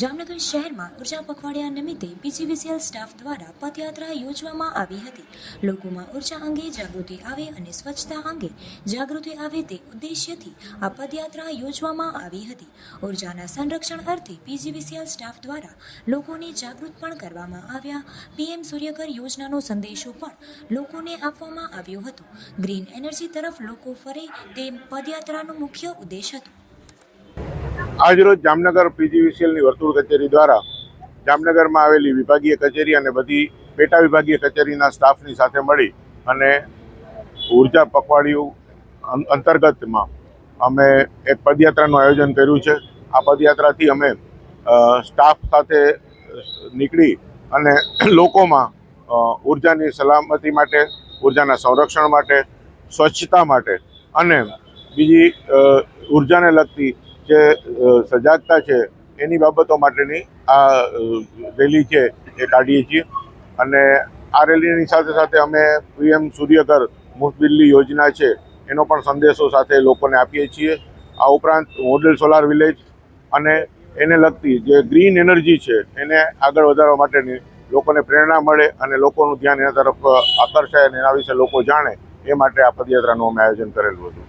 જામનગર શહેરમાં ઊર્જા પખવાડિયા નિમિત્તે પીજીવીસીએલ સ્ટાફ દ્વારા પદયાત્રા યોજવામાં આવી હતી. લોકોમાં ઊર્જા અંગે જાગૃતિ આવે અને સ્વચ્છતા અંગે જાગૃતિ આવે તે ઉદ્દેશ્યથી આ પદયાત્રા યોજવામાં આવી હતી. ઉર્જાના સંરક્ષણ અર્થે પીજીવીસીએલ સ્ટાફ દ્વારા લોકોને જાગૃત પણ કરવામાં આવ્યા. પીએમ સૂર્યઘર યોજનાનો સંદેશો પણ લોકોને આપવામાં આવ્યો હતો. ગ્રીન એનર્જી તરફ લોકો ફરે તે પદયાત્રાનો મુખ્ય ઉદ્દેશ હતો. આજરોજ જામનગર પીજીવીસીએલની વર્તુળ કચેરી દ્વારા જામનગરમાં આવેલી વિભાગીય કચેરી અને બધી પેટા વિભાગીય કચેરીના સ્ટાફની સાથે મળી અને ઊર્જા પખવાડિયું અંતર્ગતમાં અમે એક પદયાત્રાનું આયોજન કર્યું છે. આ પદયાત્રાથી અમે સ્ટાફ સાથે નીકળી અને લોકોમાં ઉર્જાની સલામતી માટે, ઉર્જાના સંરક્ષણ માટે, સ્વચ્છતા માટે અને બીજી ઉર્જાને લગતી જે સજાગતા છે, એની બાબતો માટેની આ રેલી છે એ કાઢીએ છીએ. અને આ રેલીની સાથે સાથે અમે પીએમ સૂર્યઘર મુફ્ત બિજલી યોજના છે, એનો પણ સંદેશો સાથે લોકોને આપીએ છીએ. આ ઉપરાંત મોડેલ સોલાર વિલેજ અને એને લગતી જે ગ્રીન એનર્જી છે, એને આગળ વધારવા માટેની લોકોને પ્રેરણા મળે અને લોકોનું ધ્યાન એના તરફ આકર્ષાય અને એના વિશે લોકો જાણે, એ માટે આ પદયાત્રાનું અમે આયોજન કરેલું હતું.